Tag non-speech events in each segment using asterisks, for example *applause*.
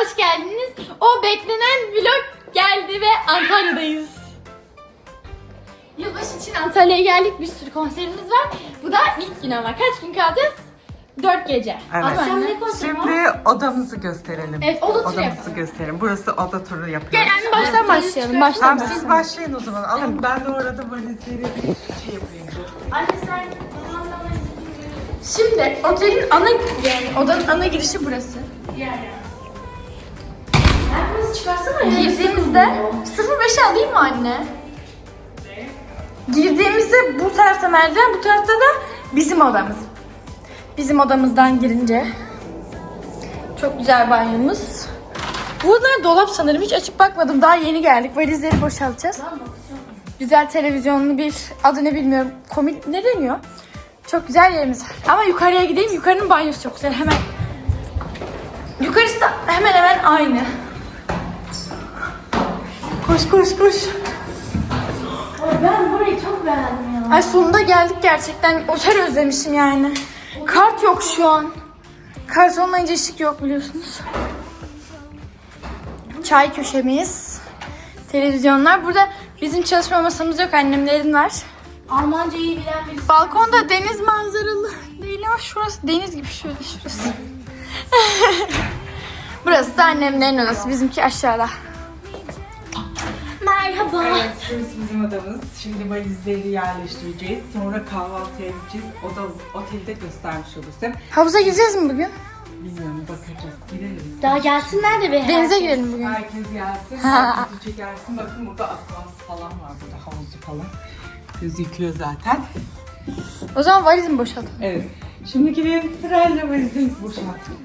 hoş geldiniz. O beklenen vlog geldi ve Antalya'dayız. Yılbaşı için Antalya'ya geldik. Bir sürü konserimiz var. Bu da ilk gün ama. Kaç gün kalacağız? Dört gece. Evet. Akşam ne konseri var? Şimdi odamızı gösterelim. Evet, oda turu Odamızı yapalım. gösterelim. Burası oda turu yapıyoruz. Gel anne baştan başlayalım. Baştan Tamam siz başlayalım. başlayın o zaman. Alın ben de orada valizleri şey yapayım. Anne sen Şimdi otelin ana yani odanın ana girişi burası. Herkes çıkarsana ya. Girdiğimizde 05 alayım mı anne? Girdiğimizde bu tarafta merdiven, bu tarafta da bizim odamız. Bizim odamızdan girince çok güzel banyomuz. Bunlar dolap sanırım. Hiç açıp bakmadım. Daha yeni geldik. Valizleri boşaltacağız. Güzel televizyonlu bir adı ne bilmiyorum. Komik ne deniyor? Çok güzel yerimiz var. Ama yukarıya gideyim. Yukarının banyosu çok güzel. Hemen Yukarısı da hemen hemen aynı. Koş koş koş. Ben burayı çok beğendim ya. Ay sonunda geldik gerçekten. Otel özlemişim yani. Kart yok şu an. Kart olmayınca ışık yok biliyorsunuz. Çay köşemiz. Televizyonlar. Burada bizim çalışma masamız yok. Annemlerin var. Almancayı bilen birisi. Balkonda deniz manzaralı değil ama şurası deniz gibi şöyle şurası. *laughs* Burası da annemlerin odası. Bizimki aşağıda. Merhaba. Evet şurası bizim odamız. Şimdi valizleri yerleştireceğiz. Sonra kahvaltıya gideceğiz. Oda otelde göstermiş olursun. Havuza gireceğiz mi bugün? Bilmiyorum bakacağız. Gireriz. Daha gelsinler de bir Denize girelim bugün. Herkes gelsin. *laughs* Herkes çekersin. Bakın burada akvans falan var. Burada havuzu falan. Gözüküyor zaten. O zaman valizimi boşaltalım. Evet. Şimdi gidelim sırayla valizimizi boşaltalım.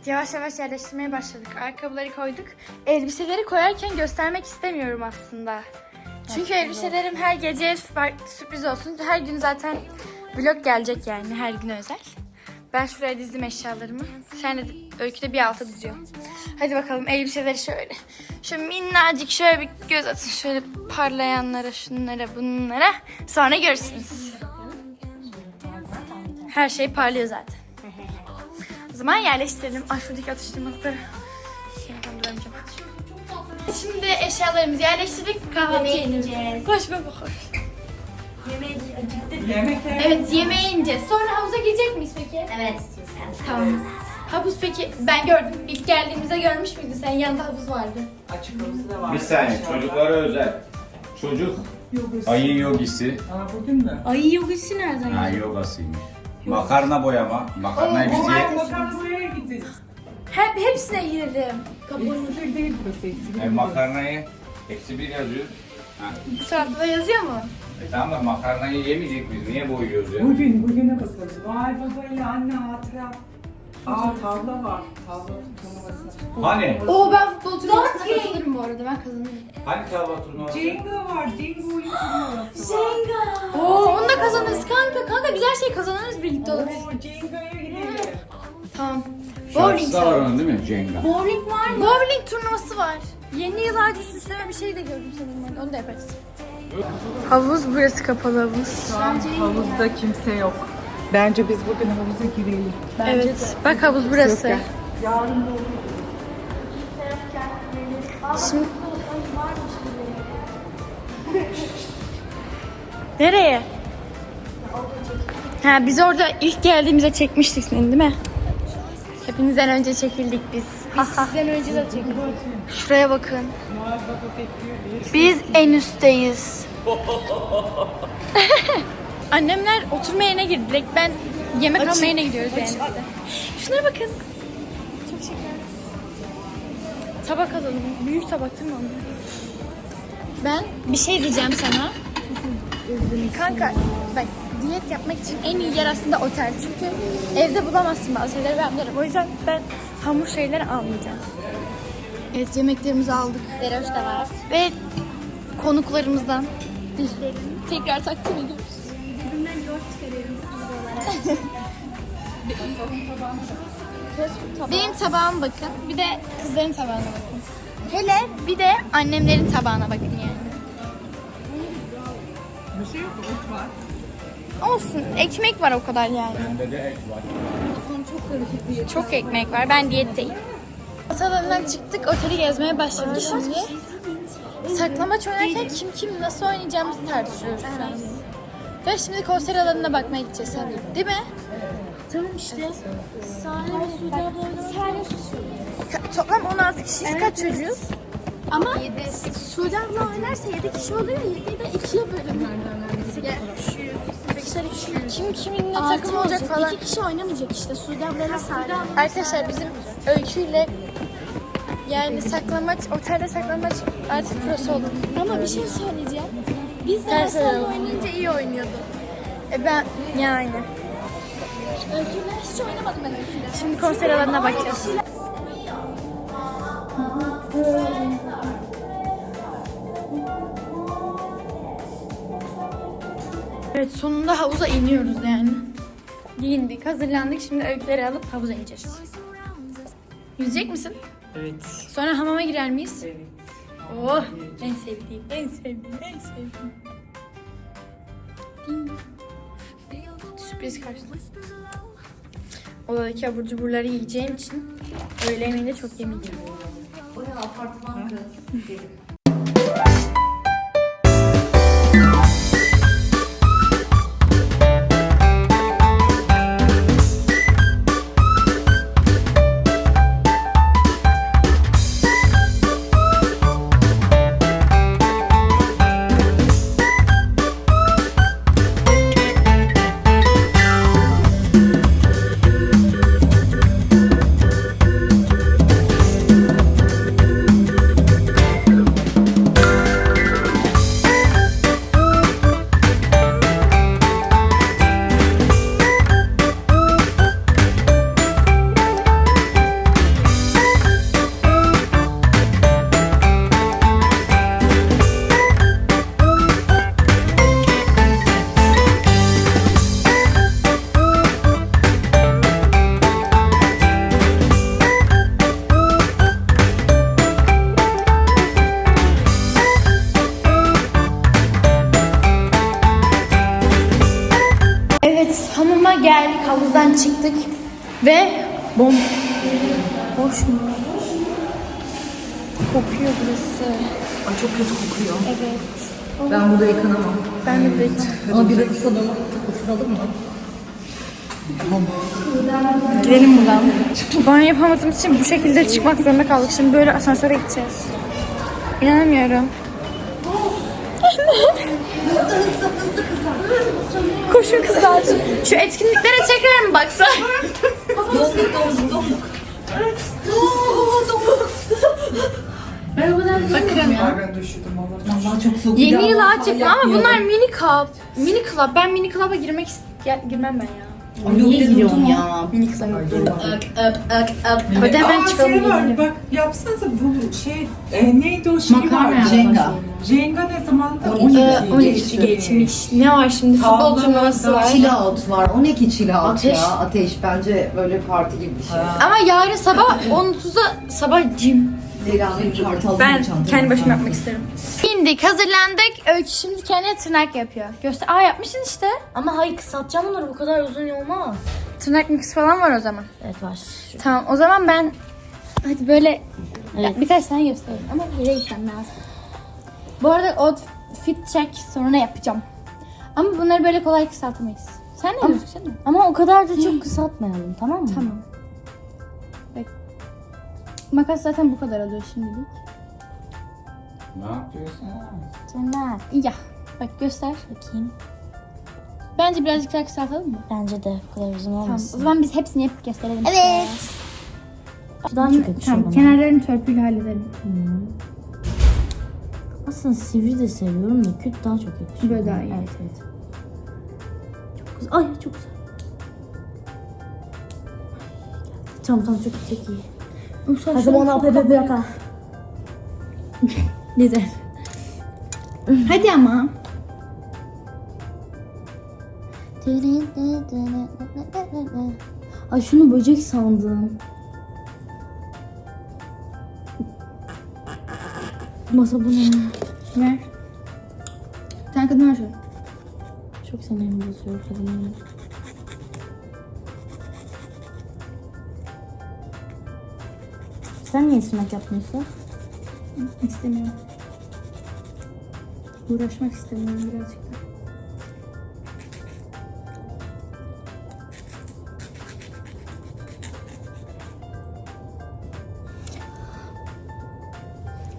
Evet yavaş yavaş yerleştirmeye başladık. Ayakkabıları koyduk. Elbiseleri koyarken göstermek istemiyorum aslında. Çünkü elbiselerim her gece sürpriz olsun. Her gün zaten vlog gelecek yani her gün özel. Ben şuraya dizdim eşyalarımı. Sen de öyküde bir alta diziyorum. Hadi bakalım elbiseleri şöyle. Şu minnacık şöyle bir göz atın. Şöyle parlayanlara, şunlara, bunlara. Sonra görürsünüz. Her şey parlıyor zaten. Zaman yerleştirelim. Ay şuradaki atıştırmalıkları. Duramayacağım. Şimdi eşyalarımızı yerleştirdik. Kahvaltı Yemeğe. Koş baba koş. Yemeğe. Yemekler. Evet yemeğe ineceğiz. Sonra havuza girecek miyiz peki? Evet istiyorsan. Tamam. Havuz peki ben gördüm. İlk geldiğimizde görmüş müydün sen? Yanında havuz vardı. Açık havuzu da var. Bir saniye çocuklara özel. Çocuk Yogası. ayı yogisi. Aa bugün mü? Ayı yogası nereden Ha yogasıymış. Makarna boyama. Makarnayı biz ye. Bakalım buraya gideceğiz. Hep hepsine girelim. Eksi bir değil burası eksi bir. E, makarnayı eksi bir yazıyor. Ha. Bu tarafta da yazıyor mu? E, tamam da makarnayı yemeyecek miyiz? Niye boyuyoruz ya? Bugün, bugüne bakalım. Vay babayla anne hatıra. Aa tavla var. Tavla turnuvası. Hani? Oo ben futbol turnuvasına katılırım bu arada. Ben kazanırım. Hani tava turnuvası? Jenga var. Jenga oyun turnuvası var. Oo onu da kazanırız kanka. Kanka güzel şey kazanırız birlikte olur. Oo Jenga'ya gidelim. Tamam. Bowling Şarkısı da var onun değil mi? Jenga. Bowling var mı? Bowling turnuvası var. Yeni yıl süsleme bir şey de gördüm sanırım. Onu da yaparız. Havuz burası kapalı havuz. Şu an havuzda kimse yok. Bence biz bugün havuza girelim. evet. Bak havuz burası. Yok. Yarın da olur. Şimdi... Nereye? Ha biz orada ilk geldiğimizde çekmiştik seni değil mi? Hepinizden önce çekildik biz. Biz sizden önce de çekildik. Şuraya bakın. Biz en üstteyiz. *laughs* Annemler oturma yerine girdi. Direkt ben yemek alma yerine gidiyoruz yani. Şunlara bakın. Çok şeker. Tabak alalım. Büyük tabak değil mi onlar? Ben bir şey diyeceğim sana. Kanka bak diyet yapmak için en iyi yer aslında otel. Çünkü evde bulamazsın bazı şeyleri ben bilirim. O yüzden ben hamur şeyleri almayacağım. Evet yemeklerimizi aldık. Deroş da var. Ve konuklarımızdan dişlerini tekrar takdim ediyoruz. Benim tabağıma bakın. Bir de kızların tabağına bakın. Hele bir de annemlerin tabağına bakın yani. Bir şey yok. Ot var. Olsun. Ekmek var o kadar yani. Bende de et var. Çok ekmek var. Ben diyetteyim. Otelden çıktık, oteli gezmeye başladık şimdi. Saklamaç oynarken kim kim nasıl oynayacağımızı tartışıyoruz şu an. Ve şimdi konser alanına bakmaya gideceğiz sanırım. Değil mi? Tamam işte. Sahne ve oynamak. Ka- Toplam 16 kişiyiz. Kaç çocuğuz? Ama Suudi abla oynarsa 7 kişi oluyor. 7'yi de 2'ye bölümlerden Kim kiminle takım olacak falan. 2 kişi oynamayacak işte. Suudi ablayla Sare. Arkadaşlar bizim öyküyle yani saklamaç, otelde saklamaç artık prosu olduk. Ama bir şey söyleyeceğim. Biz de Ters oynayınca iyi oynuyordu. E ben yani. Öyküyle hiç oynamadım ben öyküyle. Şimdi konser alanına bakacağız. Evet sonunda havuza iniyoruz yani. Giyindik, hazırlandık. Şimdi öyküleri alıp havuza ineceğiz. Yüzecek misin? Evet. Sonra hamama girer miyiz? Evet. Oh en sevdiğim, en sevdiğim, en sevdiğim. Sürpriz karşılığı. Odadaki abur cuburları yiyeceğim için öğle yemeğinde çok yemeyeceğim. Evet *laughs* Kokuyor burası. Ay çok kötü kokuyor. Evet. Ben burada yıkanamam. Ben de böyle Ama bir dakika sonra ısıralım mı? Gidelim buradan. Banyo yapamadığımız için bu şekilde çıkmak zorunda kaldık. Şimdi böyle asansöre gideceğiz. İnanamıyorum. Koşun kızlar. Şu etkinliklere tekrar mı baksak? Bakın. Ben de üşüdüm Allah. Yeni yıl açık ama bunlar mini club. Mini club. Ben mini club'a girmek ist- gel- girmem ben ya. Niye giriyorsun ya? Mini club. Hadi Hadi hemen çıkalım. Şey var, bak yapsanıza bu şey e, neydi o şey var? Jenga. Jenga ne zamandı? Ee, 12 12 geçmiş. Ne var şimdi? Futbol turnuvası var. Chill out var. O ne ki chill out Ateş. ya? Ateş bence böyle parti gibi bir şey. Ama yarın sabah *laughs* 10.30'da sabah gym. Kartal Ben kendi başıma yapmak isterim. İndik, hazırlandık. Öykü şimdi kendine tırnak yapıyor. Göster. Aa yapmışsın işte. Ama hayır kısaltacağım onları bu kadar uzun olmaz. Tırnak mix falan var o zaman. Evet var. Tamam o zaman ben hadi böyle birkaç tane göstereyim ama yere gitmem lazım. Bu arada outfit check sonra yapacağım. Ama bunları böyle kolay kısaltamayız. Sen ne gözüksene? Ama o kadar da çok kısaltmayalım tamam mı? Tamam. Makas zaten bu kadar alıyor şimdilik. Ne yapıyorsun? Cennet. Ya bak göster. Bakayım. Bence birazcık daha kısaltalım mı? Bence de bu kadar uzun Tamam. olmasın. O zaman biz hepsini yapıp gösterelim. Evet. Şu daha çok yakışıyor Tamam. bana. Kenarlarını törpüyle halledelim. Aslında sivri de seviyorum da küt daha çok yakışıyor. Böyle bana. daha iyi. Evet evet. Çok güzel. Ay çok güzel. Tamam tamam çok çok iyi. Zaman ona pepe bırak ha. Güzel. Hadi ama. Ay şunu böcek sandım. Masa bu ne? Ver. Sen kadın ver şöyle. Çok sinirim bozuyor kadının. Sen niye tırnak yapmıyorsun? İstemiyorum. Uğraşmak istemiyorum birazcık da.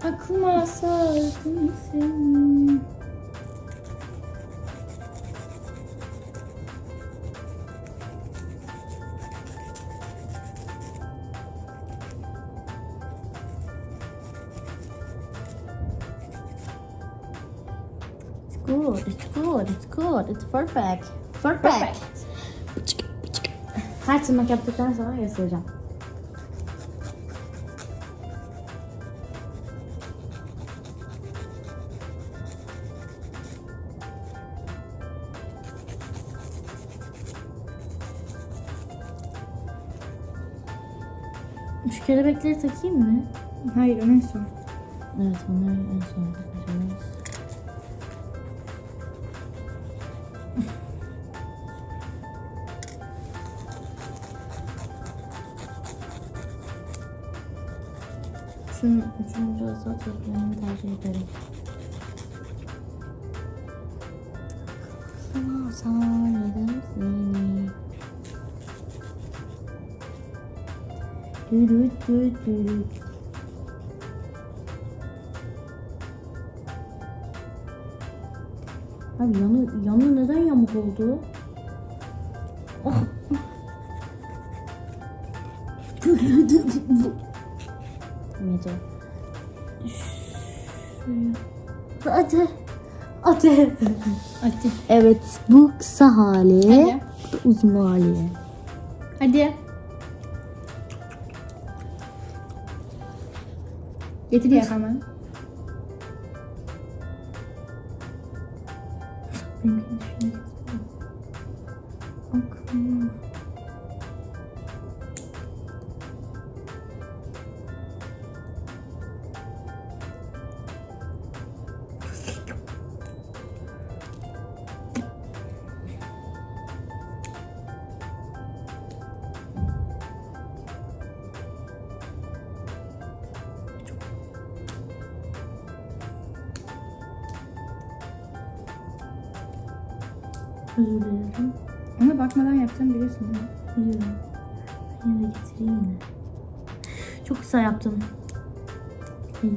Aklıma sardın seni. Perfect. Perfect. Her tırnak yaptıktan sonra göstereceğim. Şu kelebekleri takayım mı? Hayır en son. Evet onları en son Şunun ucunu biraz daha toplamayı tercih ederim. Sana sardım seni. Dürüt dürüt dürüt. Abi yanı, yanı neden yamuk oldu? Oh. Mece. Şuraya. Hadi. Hadi. Hadi. Evet bu kısa hali. Hadi. Uzun hali. Hadi. Getir hemen. Benimkini şuna getirsene. Aklıma. Yapacağım biliyorsun değil mi? Biliyorum. Yine getireyim de. Çok kısa yaptım. İyi.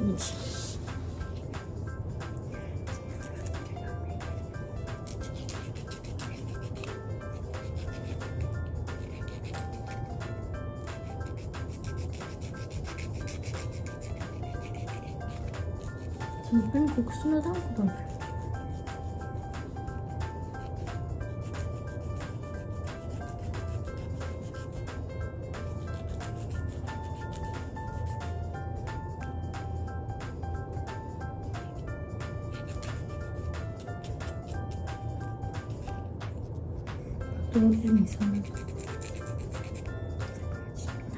İyi. Tuzların kokusu neden bu düzgün insanlar.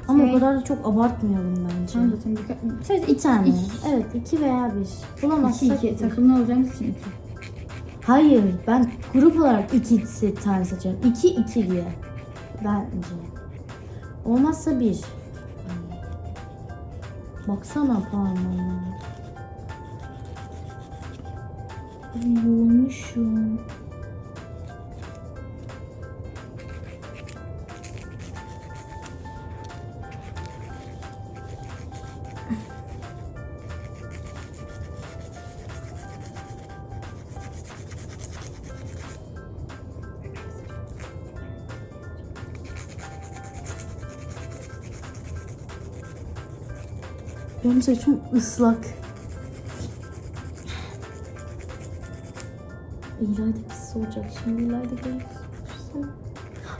Ama Şey- o kadar da çok abartmayalım bence. Tamam zaten birkaç... Sadece Bir tane. İki, Evet iki veya bir. Bulamazsak iki, iki. Takımlı olacağımız için iki. Hayır ben grup olarak iki tane seçerim. İki iki diye. Bence. Olmazsa bir. Baksana parmağıma. Ay, Yoğunmuşum. Benim saçım ıslak. İlayda pis olacak şimdi İlayda.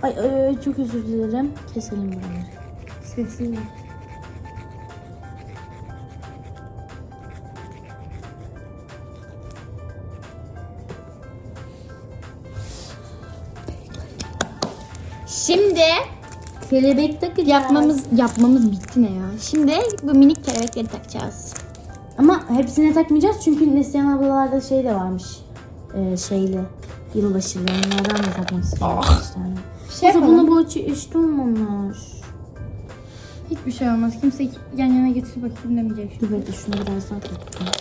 Ay ay, çok özür dilerim. Keselim buraları. Sessiz ol. Şimdi Kelebek takacağız. yapmamız yapmamız bitti ne ya? Şimdi bu minik kelebekleri takacağız. Ama hepsine takmayacağız çünkü Neslihan ablalarda şey de varmış. Ee, şeyli. Yılbaşılı. Onlardan da takmak istiyorum. Ah. tane. Şey Mesela bunu bu içi işte onlar. Hiçbir şey olmaz. Kimse yan yana getir bakayım demeyecek. Dur bekle şunu biraz daha tutayım.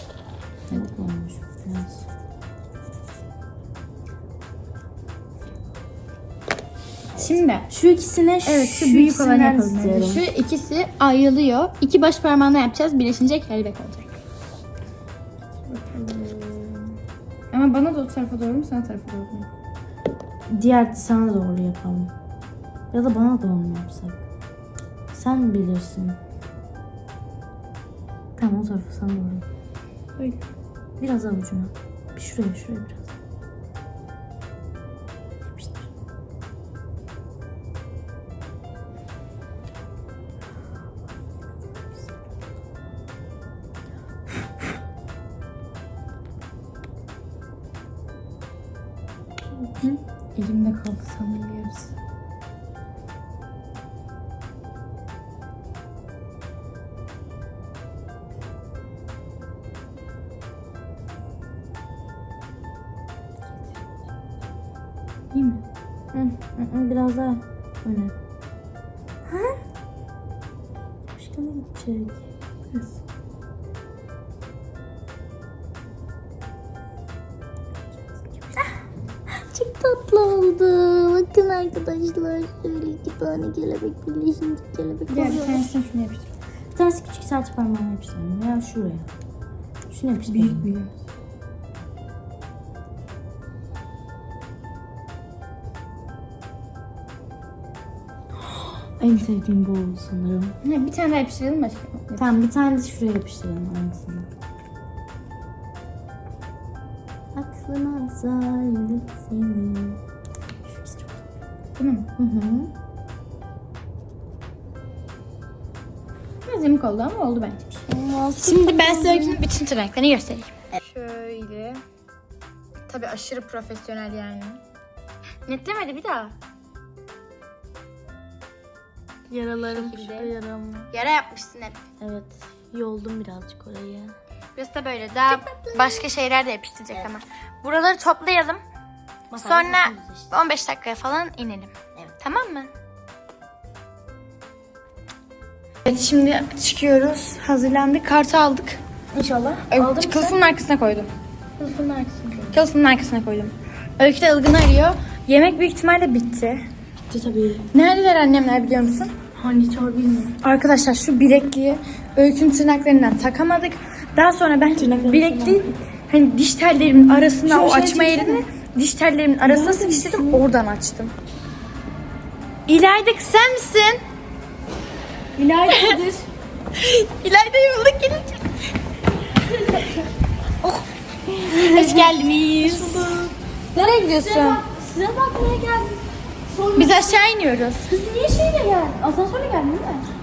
Şimdi Şu ikisine evet şu, büyük olanı ikisinden yapalım. önce. Şu ikisi ayrılıyor. İki baş parmağına yapacağız. Birleşince kelebek olacak. Ama bana da o tarafa doğru mu sana tarafa doğru mu? Diğer sana doğru yapalım. Ya da bana doğru mu yapsak? Sen bilirsin. Tamam o tarafa sana doğru. Öyle. Biraz avucuna. Bir şuraya şuraya biraz. Elimde kaldı sanırım yarısı. İyi mi? Hı, hı, hı, Biraz daha öne. Ha? Yapışkanı gidecek. İki tane kelebek birleşince kelebek Diğer bir oluyor. tanesini şunu yapıştır. Bir tanesi küçük serçe parmağına yapıştıralım. Veya şuraya. Şunu yapıştıralım. Büyük büyük. *gasps* En sevdiğim bu oldu sanırım. Ne, bir tane daha yapıştıralım başka. Tamam bir tane de şuraya yapıştıralım aynısını. Aklıma zayıf seni. Şurası çok Değil mi? Hı hı. Oldu ama oldu bence. Şimdi ben size bütün tırnaklarını göstereyim. Şöyle. Tabii aşırı profesyonel yani. Netlemedi bir daha. Yaralarım şekilde. şurada yaram var. Yara yapmışsın hep. Evet. Yoldum birazcık orayı. Burası da böyle. Daha başka şeyler de yapıştıracak ama. Buraları toplayalım. Sonra 15 dakikaya falan inelim. Tamam mı? Evet şimdi çıkıyoruz. Hazırlandık. Kartı aldık. İnşallah. Aldım Kılıfımın arkasına koydum. Kılıfın arkasını koy. Kılıfımın arkasına koydum. Öykü de ılgın arıyor. Yemek büyük ihtimalle bitti. Bitti tabii. Neredeler annemler biliyor musun? Hangi çor bilmiyorum. Arkadaşlar şu bilekliği Öykü'nün tırnaklarından takamadık. Daha sonra ben bilekliği hani diş tellerimin arasına o açma yerini diş tellerimin arasına sıkıştırdım oradan açtım. İlayda sen misin? İlayda'dır. *laughs* İlayda yolda gelecek. *laughs* oh. Hoş geldiniz. Nereye gidiyorsun? Size bakmaya geldim. Sonra Biz aşağı iniyoruz. kız niye şeyle geldin? Asansörle geldin değil mi?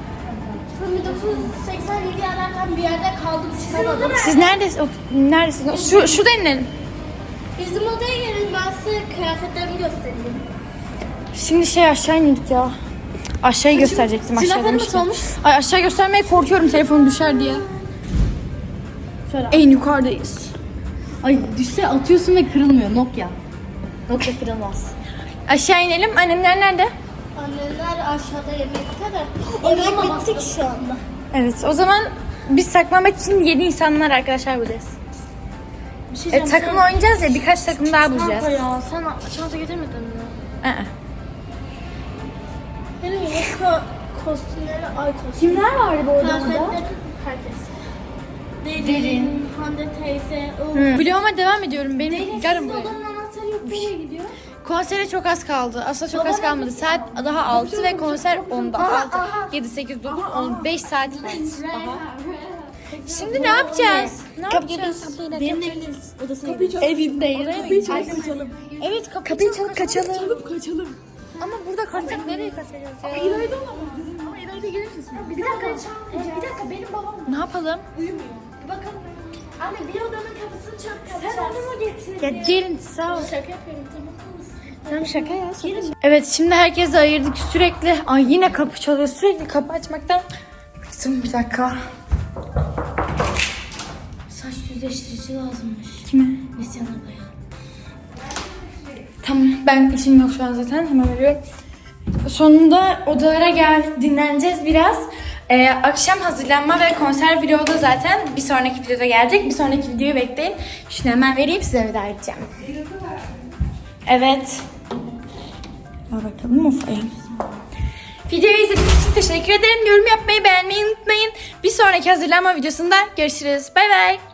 1987 yerlerden bir yerde kaldık çıkamadık. Siz neredesiniz? Neredesiniz? Şu, şurada inelim. Bizim odaya gelin ben size kıyafetlerimi göstereyim. Şimdi şey aşağı indik ya. Aşağıyı gösterecektim aşağı Silahlarım demiştim. Ay aşağı göstermeye korkuyorum telefon düşer diye. En yukarıdayız. Ay düşse atıyorsun ve kırılmıyor Nokia. Nokia kırılmaz. Aşağı inelim. Annemler nerede? Anneler aşağıda yemekte de. Yemek bittik şu anda. Evet o zaman biz saklanmak için yeni insanlar arkadaşlar bulacağız. Bir şey E, takım oynayacağız ya birkaç takım daha bulacağız. ya sen çanta getirmedin mi? Aa. Benim yeni ko kostümleri ay kostüm. Kimler vardı bu? Kıyafetlerim herkes. Derin, Hande teyze. Hı. Vloguma devam ediyorum. Benim yarın buraya. Odanın anahtarı yok. Nereye gidiyor? Konsere çok az kaldı. Aslında çok az kalmadı. Saat daha 6 ve konser 10'da. 6, 7, 8, 9, 10, 5 saat var. Şimdi ne yapacağız? Ne yapacağız? Benim evin odasına gidiyor. Evimdeyiz. Kapıyı çalıp kaçalım. Evet kapıyı, kapıyı çalıp kaçalım. Çalıp kaçalım. Ama burada kaçsak nereye kaçacağız ya? İlayda Ama ileride gelirsin. Bir dakika, e, bir dakika benim babam Ne yapalım? bakalım. Anne bir odanın kapısını çok kapacağız. Sen onu mu getirdin? Ya gelin sağ ol. Şaka yapıyorum tamam? Tamam şaka ya. Evet şimdi herkese ayırdık sürekli. Ay yine kapı çalıyor. Sürekli kapı açmaktan bıktım bir dakika. Saç düzleştirici lazımmış. Kime? Neslihan ablaya. Tamam ben işim yok şu an zaten hemen veriyorum. Sonunda odalara gel dinleneceğiz biraz. Ee, akşam hazırlanma ve konser vlogu da zaten bir sonraki videoda gelecek. Bir sonraki videoyu bekleyin. Şunu hemen vereyim size veda edeceğim. Evet. Al bakalım Ufa'ya. Videoyu izlediğiniz için teşekkür ederim. Yorum yapmayı, beğenmeyi unutmayın. Bir sonraki hazırlanma videosunda görüşürüz. Bay bay.